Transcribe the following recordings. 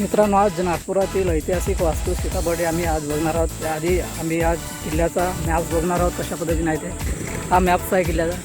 मित्रांनो आज नागपुरातील ऐतिहासिक वास्तू सीताबर्डे आम्ही आज बघणार आहोत. त्याआधी आम्ही आज किल्ल्याचा मॅप बघणार आहोत कशा पद्धतीने आहे ते. हा मॅप्स आहे किल्ल्याचा.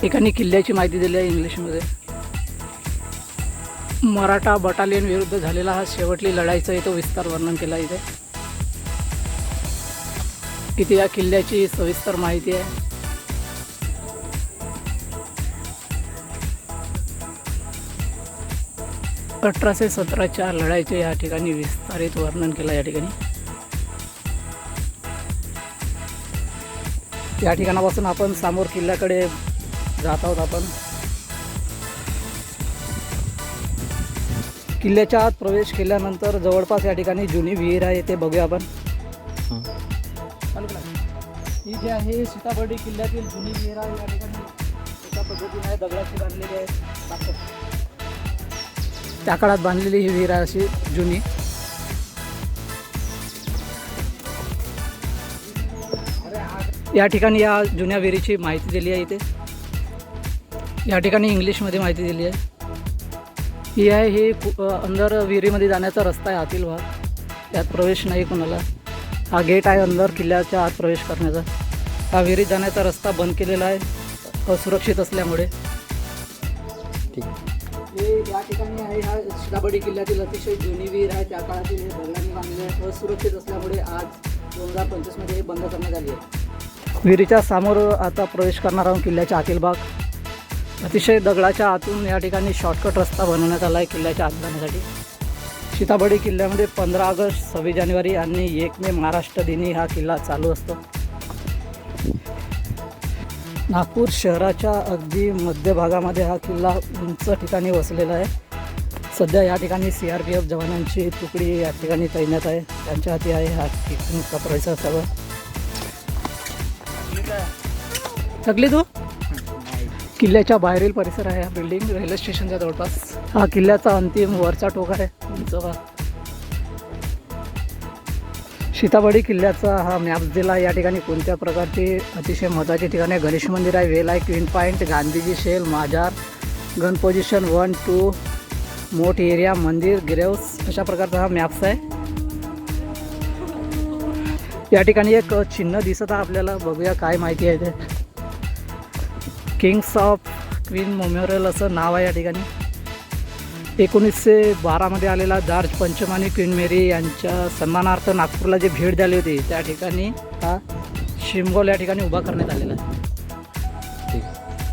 ठिकाणी किल्ल्याची माहिती दिली आहे इंग्लिशमध्ये. मराठा बटालियन विरुद्ध झालेला हा शेवटली लढाईचा इथं विस्तार वर्णन केला इथे. इथे या किल्ल्याची सविस्तर माहिती आहे. अठराशे सतराच्या लढाईचे या ठिकाणी विस्तारित वर्णन केलं या ठिकाणी. या ठिकाणापासून आपण समोर किल्ल्याकडे जात आहोत आपण. किल्ल्याच्या आत प्रवेश केल्यानंतर जवळपास या ठिकाणी जुनी विहीर आहे ते बघूया आपण. ही जी आहे सीताबर्डी किल्ल्यातील जुनी विहीर आहे या ठिकाणी एका पद्धतीने आहे दगडाची बांधलेली आहे. त्या काळात बांधलेली ही विहीर आहे अशी जुनी. या ठिकाणी या जुन्या विहिरीची माहिती दिली आहे इथे. या ठिकाणी इंग्लिशमध्ये माहिती दिली आहे. ही आहे ही अंदर विहिरीमध्ये जाण्याचा रस्ता आहे आतील भाग. यात प्रवेश नाही कोणाला. हा गेट आहे अंदर किल्ल्याच्या आत प्रवेश करण्याचा. हा विहिरीत जाण्याचा रस्ता बंद केलेला आहे असुरक्षित असल्यामुळे. ठीक आहे. म्हणजे या ठिकाणी आहे हा सीताबर्डी किल्ल्यातील अतिशय जुनी विहीर आहे. त्या काळातील हे दगडांनी बांधले असुरक्षित असल्यामुळे आज दोन हजार पंचवीसमध्ये हे बंद करण्यात आली आहे. विहिरीच्या समोर आता प्रवेश करणार आहोत किल्ल्याच्या आतील भाग. अतिशय दगडाच्या आतून या ठिकाणी शॉर्टकट रस्ता बनवण्यात आला आहे किल्ल्याच्या आत जाण्यासाठी. सीताबडी किल्ल्यामध्ये पंधरा ऑगस्ट सव्वीस जानेवारी आणि एक मे महाराष्ट्र दिनी हा किल्ला चालू असतो. नागपूर शहराच्या अगदी मध्यभागामध्ये हा किल्ला उंच ठिकाणी वसलेला आहे. सध्या या ठिकाणी सी आर पी एफ जवानांची तुकडी या ठिकाणी तैनात आहे. त्यांच्या हाती आहे हा ठिकाणचा परिसर सगळं थकली तू? किल्ल्याच्या बाहेरील परिसर आहे हा बिल्डिंग रेल्वे स्टेशनच्या जवळपास. हा किल्ल्याचा अंतिम वरचा टोक आहे. उंच भाग. सीताबर्डी किल्ल्याचा हा मॅप दिला आहे. या ठिकाणी कोणत्या प्रकारची अतिशय महत्त्वाची ठिकाणे आहे. गणेश मंदिर आहे वेल आहे क्वीन पॉईंट गांधीजी शेल माजार गन पोझिशन वन टू मोठ एरिया मंदिर ग्रेव्स अशा प्रकारचा हा मॅप्स आहे या ठिकाणी एक चिन्ह दिसत आहे आपल्याला बघूया काय माहिती आहे ते किंग्स ऑफ क्वीन मेमोरियल असं नाव आहे या ठिकाणी एकोणीसशे बारामध्ये आलेला जॉर्ज पंचम आणि क्वीन मेरी यांच्या सन्मानार्थ नागपूरला जी भेट झाली होती त्या ठिकाणी हा शिमगोल या ठिकाणी उभा करण्यात आलेला आहे. ठीक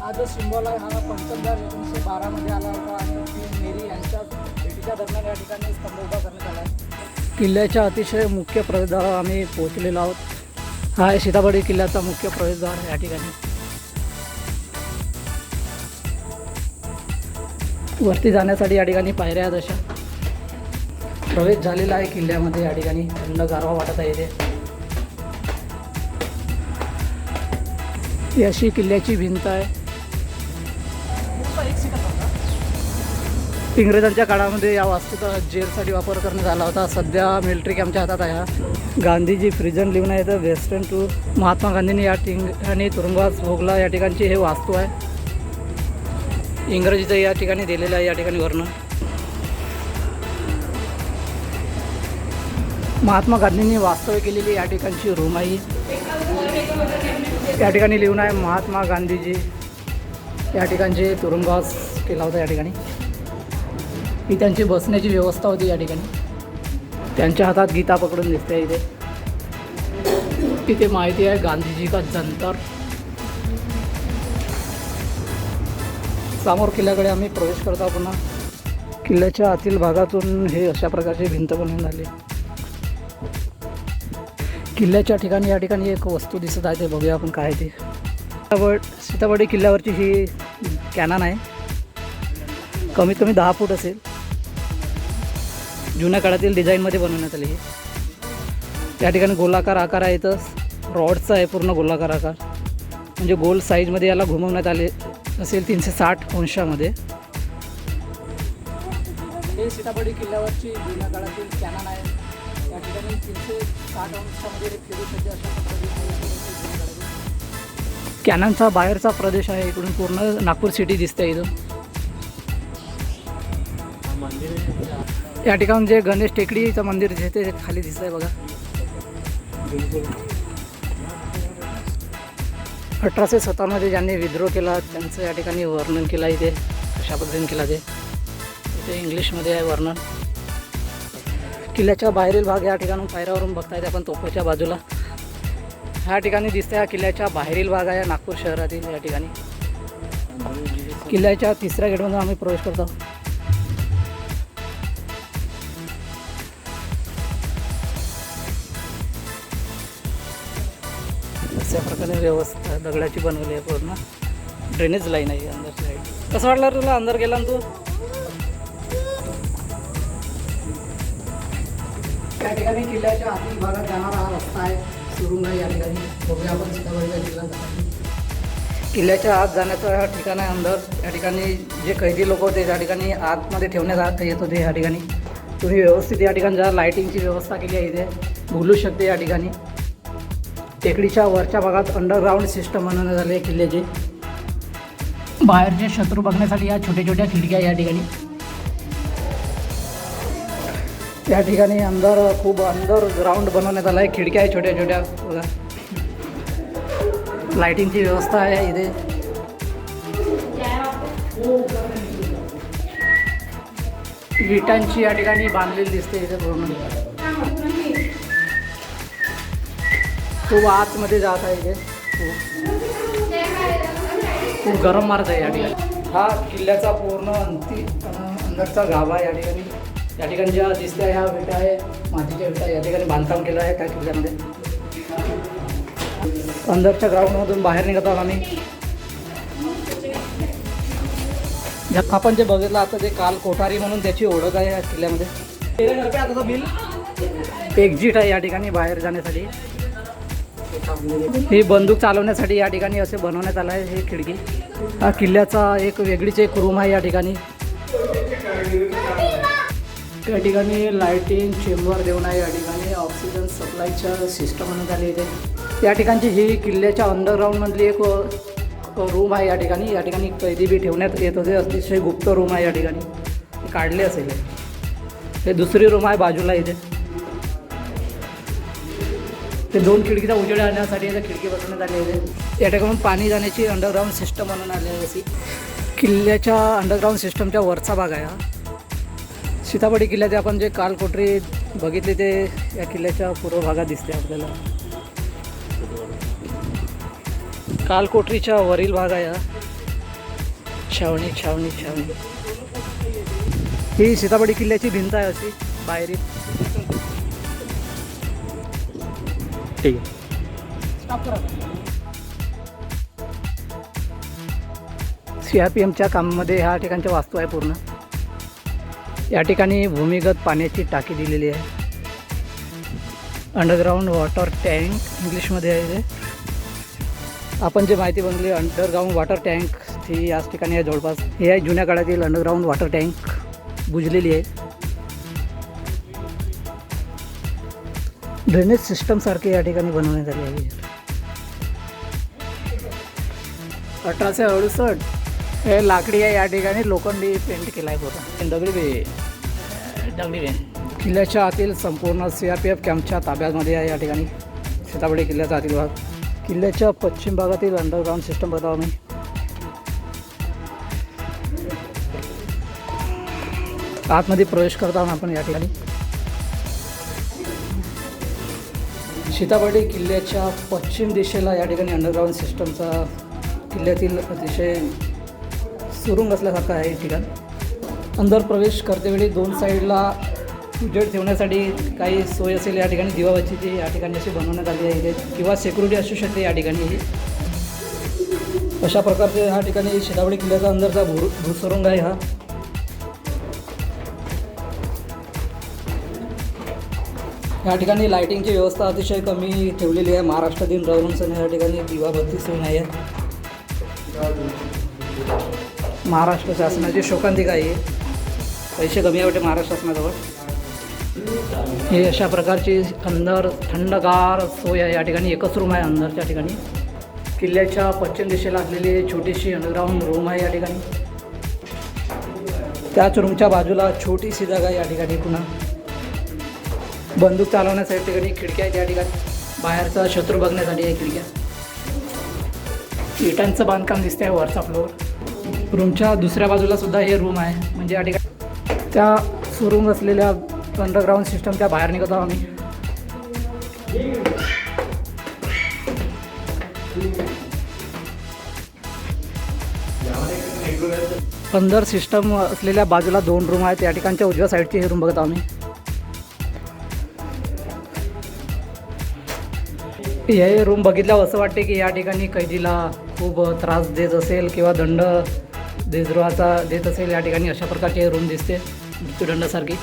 हा जो सिम्बॉल आहे हा पंचमदार एकोणीसशे बारामध्ये आला होता आणि क्वीन मेरी यांच्या भेटीच्या दरम्यान या ठिकाणी स्तंभ उभा करण्यात आला आहे. किल्ल्याच्या अतिशय मुख्य प्रवेशद्वारावर आम्ही पोहोचलेलो आहोत. हा आहे सीताबर्डी किल्ल्याचा मुख्य प्रवेशद्वार या ठिकाणी. वरती जाण्यासाठी या ठिकाणी पायऱ्या आहेत अशा. प्रवेश झालेला आहे किल्ल्यामध्ये या ठिकाणी. थंड गारवा वाटत आहे इथे. अशी किल्ल्याची भिंत आहे. इंग्रजांच्या काळामध्ये या वास्तूचा जेलसाठी वापर करण्यात आला होता. सध्या मिलिटरी कॅम्पच्या हातात आहे हा. गांधीजी प्रिझन लिहून आहे तर वेस्टर्न टू महात्मा गांधींनी या ठिकाणी तुरुंगवास भोगला. या ठिकाणची हे वास्तू आहे. इंग्रजीचं या ठिकाणी दिलेलं आहे या ठिकाणी वर्णन महात्मा गांधींनी वास्तव्य केलेली या ठिकाणची रूम आहे या ठिकाणी लिहून आहे महात्मा गांधीजी. या ठिकाणचे तुरुंगवास केला होता या ठिकाणी. ही त्यांची बसण्याची व्यवस्था होती या ठिकाणी. त्यांच्या हातात गीता पकडून दिसते इथे. इथे माहिती आहे गांधीजी का जंतर. समोर किल्ल्याकडे आम्ही प्रवेश करतो पुन्हा. किल्ल्याच्या आतील भागातून हे अशा प्रकारची भिंत बनवून आली किल्ल्याच्या ठिकाणी या ठिकाणी एक वस्तू दिसत आहे ते बघूया आपण काय ते. सीताबड सीताबर्डी किल्ल्यावरची ही कॅनन आहे. कमीत कमी दहा फूट असेल. जुन्या काळातील डिझाईनमध्ये बनवण्यात आली ही. या ठिकाणी गोलाकार आकार आहे तर रॉडचा आहे पूर्ण गोलाकार आकार. म्हणजे गोल साईजमध्ये याला घुमवण्यात आले असेल तीनशे साठ अंशामध्ये. हे सीताबर्डी किल्ल्यावरची जुन्या काळातील कॅनन आहे. या ठिकाणी तीनशे साठ अंशामध्ये फिरू शकते अशा कॅननचा बाहेरचा प्रदेश आहे इकडून पूर्ण नागपूर सिटी दिसते इथून. या ठिकाणी जे गणेश टेकडीचं मंदिर जे ते खाली दिसत आहे बघा. अठराशे सत्तावन्नमध्ये ज्यांनी विद्रोह केला त्यांचं या ठिकाणी वर्णन केलं इथे कशा पद्धतीने केला ते. इथे इंग्लिशमध्ये आहे वर्णन. किल्ल्याच्या बाहेरील भाग या ठिकाणून पायऱ्यावरून बघता येते आपण तोफाच्या बाजूला. ह्या ठिकाणी दिसते हा किल्ल्याच्या बाहेरील भाग आहे नागपूर शहरातील या ठिकाणी. किल्ल्याच्या तिसऱ्या गेटमधून आम्ही प्रवेश करतो अशा प्रकारे व्यवस्था दगडाची बनवली आहे पूर्ण. ड्रेनेज लाईन आहे अंदर साईड कसं वाटलं तुला? अंदर गेला तू? या ठिकाणी किल्ल्याच्या आतील भागात जाणारा हा रस्ता आहे. सुरुंग या ठिकाणी. बघूया आपण सीताबाईचा किल्ला जाताना. किल्ल्याच्या आत जाण्याचं हा ठिकाण आहे अंदर. या ठिकाणी जे कैदी लोक होते त्या ठिकाणी आतमध्ये ठेवण्यात आत येत होते या ठिकाणी. तुम्ही व्यवस्थित या ठिकाणी जा. लाईटिंगची व्यवस्था केली आहे इथे. बोलू शकते या ठिकाणी. टेकडीच्या वरच्या भागात अंडरग्राऊंड सिस्टम बनवण्यात झाले आहे किल्ल्याचे बाहेरचे शत्रू बघण्यासाठी या छोट्या छोट्या खिडक्या या ठिकाणी. या ठिकाणी अंदर खूप अंदर ग्राउंड बनवण्यात आलं आहे खिडक्या आहे छोट्या छोट्या. बघा. व्यवस्था आहे इथे. विटांची या ठिकाणी बांधलेली दिसते इथे पूर्ण. खूप आतमध्ये जात आहे इथे. खूप गरम मारत आहे या ठिकाणी. हा किल्ल्याचा पूर्ण अंती अंदरचा गाभा आहे या ठिकाणी. या ठिकाणी ज्या दिसत्या ह्या विटा आहे मातीच्या विटा या ठिकाणी बांधकाम केलं आहे त्या किल्ल्यामध्ये. अंदरच्या ग्राउंडमधून बाहेर निघत आहोत आम्ही. आपण जे बघितलं आता ते काल कोठारी म्हणून त्याची ओळख आहे या किल्ल्यामध्ये. बिल एक्झिट आहे या ठिकाणी बाहेर जाण्यासाठी. ही बंदूक चालवण्यासाठी या ठिकाणी असे बनवण्यात आलं आहे हे खिडकी. हा किल्ल्याचा एक वेगळीच एक रूम आहे या ठिकाणी. त्या ठिकाणी लाईटिंग चेंबर देऊन आहे या ठिकाणी. ऑक्सिजन सप्लायच्या सिस्टम म्हणून झाली इथे. या ठिकाणची ही किल्ल्याच्या अंडरग्राऊंडमधली एक रूम आहे या ठिकाणी. या ठिकाणी कैदी बी ठेवण्यात येत होते. अतिशय गुप्त रूम आहे या ठिकाणी. काढले असेल. हे दुसरी रूम आहे बाजूला इथे. ते दोन खिडकीचा उजेड आणण्यासाठी इथे खिडकी बसवण्यात आली आहे. या ठिकाणी पाणी जाण्याची अंडरग्राऊंड सिस्टम बनवून आली आहे अशी. किल्ल्याच्या अंडरग्राऊंड सिस्टमच्या वरचा भाग आहे हा. सीतापडी किल्ल्याचे आपण जे कालकोटरी बघितली ते या किल्ल्याच्या पूर्व भागात दिसते आपल्याला. कालकोटरीच्या वरील भाग आहे हा. छावणी छावणी छावणी. ही सीतापडी किल्ल्याची भिंत आहे अशी बाहेरील. ठीक आहे. सी आर पी एमच्या कामामध्ये ह्या ठिकाणच्या वास्तू आहे पूर्ण. या ठिकाणी भूमिगत पाण्याची टाकी दिलेली आहे. अंडरग्राऊंड वॉटर टँक इंग्लिशमध्ये आहे ते आपण जे माहिती बनली अंडरग्राऊंड वॉटर टँक ही याच ठिकाणी आहे जवळपास. हे आहे जुन्या काळातील अंडरग्राऊंड वॉटर टँक बुजलेली आहे. ड्रेनेज सिस्टमसारखे या ठिकाणी बनवण्यात आले आहे. अठराशे अडुसष्ट हे लाकडी आहे या ठिकाणी लोखंडी पेंट केला आहे पूर्ण. दगडी बे दगडी बे किल्ल्याच्या आतील संपूर्ण सी आर पी एफ कॅम्पच्या ताब्यामध्ये आहे या ठिकाणी. सीताबडी किल्ल्याचा आतील भाग. किल्ल्याच्या पश्चिम भागातील अंडरग्राऊंड सिस्टम बघा आम्ही आतमध्ये प्रवेश करत आहोत आपण या ठिकाणी सीताबर्डी किल्ल्याच्या पश्चिम दिशेला या ठिकाणी अंडरग्राऊंड सिस्टमचा किल्ल्यातील अतिशय सुरुंग असल्यासारखं आहे ठिकाण. अंदर प्रवेश करतेवेळी दोन साईडला उजेड ठेवण्यासाठी काही सोय असेल या ठिकाणी. दिवाबत्तीची या ठिकाणी अशी बनवण्यात आली आहे किंवा सिक्युरिटी असू शकते या ठिकाणी. अशा प्रकारचे ह्या ठिकाणी सीताबडी किल्ल्याचा अंदरचा भू भूसुरुंग आहे हा. या ठिकाणी लाईटिंगची व्यवस्था अतिशय कमी ठेवलेली आहे. महाराष्ट्र दिन सण या ठिकाणी दिवाबत्ती सोय नाही आहे. महाराष्ट्र शासनाची शोकांतिका आहे. पैसे कमी आहे वाटते महाराष्ट्र शासनाजवळ. हे अशा प्रकारची अंदर थंडगार सोय आहे. या ठिकाणी एकच रूम आहे अंदरच्या ठिकाणी. किल्ल्याच्या पश्चिम दिशेला असलेली छोटीशी अंडरग्राऊंड रूम आहे या ठिकाणी. त्याच रूमच्या बाजूला छोटीशी जागा आहे या ठिकाणी पुन्हा. बंदूक चालवण्यासाठी ठिकाणी खिडक्या त्या ठिकाणी बाहेरचा शत्रू बघण्यासाठी आहे खिडक्या. इटांचं बांधकाम दिसतंय वरचा फ्लोअर रूमच्या दुसऱ्या बाजूला सुद्धा हे रूम आहे. म्हणजे या ठिकाणी त्या सुरूम असलेल्या अंडरग्राऊंड सिस्टम त्या बाहेर निघत आहोत आम्ही. अंदर सिस्टम असलेल्या बाजूला दोन रूम आहेत. या ठिकाणच्या उजव्या साईडची हे रूम बघत आहोत आम्ही. हे रूम बघितल्यावर असं वाटते की या ठिकाणी कैदीला खूप त्रास देत असेल किंवा दंड देशद्रोहाचा देत असेल या ठिकाणी अशा प्रकारचे रूम दिसते मृत्यूदंडासारखी.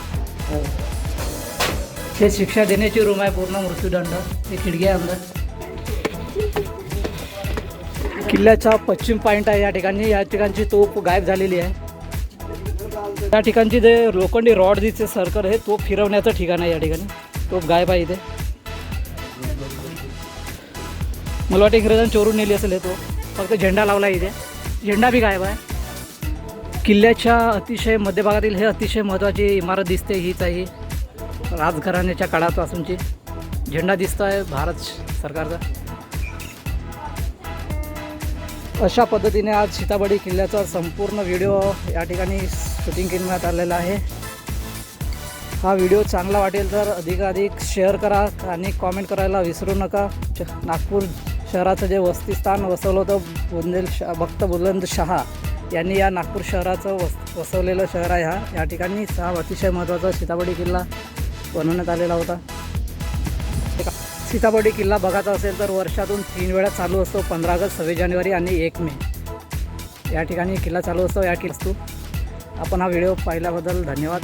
हे शिक्षा देण्याची रूम आहे पूर्ण मृत्यूदंड. हे खिडकी आहे अंदर. किल्ल्याचा पश्चिम पॉईंट आहे या ठिकाणी. या ठिकाणची तोफ गायब झालेली आहे. त्या ठिकाणची जे लोखंडी रॉड दिसते सर्कल हे तोफ फिरवण्याचं ठिकाण आहे या ठिकाणी. तोफ गायब आहे इथे. मला वाटतं इंग्रजांनी चोरून नेली असेल तो. फक्त झेंडा लावला इथे. झेंडा बी गायब आहे. किल्ल्याच्या अतिशय मध्यभागातील हे अतिशय महत्त्वाची इमारत दिसते हीच आहे राजघराण्याच्या राजघराण्याच्या काळापासूनची. झेंडा दिसतो आहे भारत सरकारचा. अशा पद्धतीने आज सीताबडी किल्ल्याचा संपूर्ण व्हिडिओ या ठिकाणी शूटिंग करण्यात आलेला आहे. हा व्हिडिओ चांगला वाटेल तर अधिकाधिक शेअर करा आणि कॉमेंट करायला विसरू नका. च- नागपूर शहराचं जे वसतिस्थान वसवलं होतं बुंदेल शा भक्त बुलंद शहा यांनी या नागपूर शहराचं वस वसवलेलं शहर आहे हा. या ठिकाणी हा अतिशय महत्त्वाचा सीताबडी किल्ला बनवण्यात आलेला होता. सीताबडी किल्ला बघायचा असेल तर वर्षातून तीन वेळा चालू असतो पंधरा ऑगस्ट सव्वीस जानेवारी आणि एक मे. या ठिकाणी किल्ला चालू असतो या किल्ला असतो. आपण हा व्हिडिओ पाहिल्याबद्दल धन्यवाद.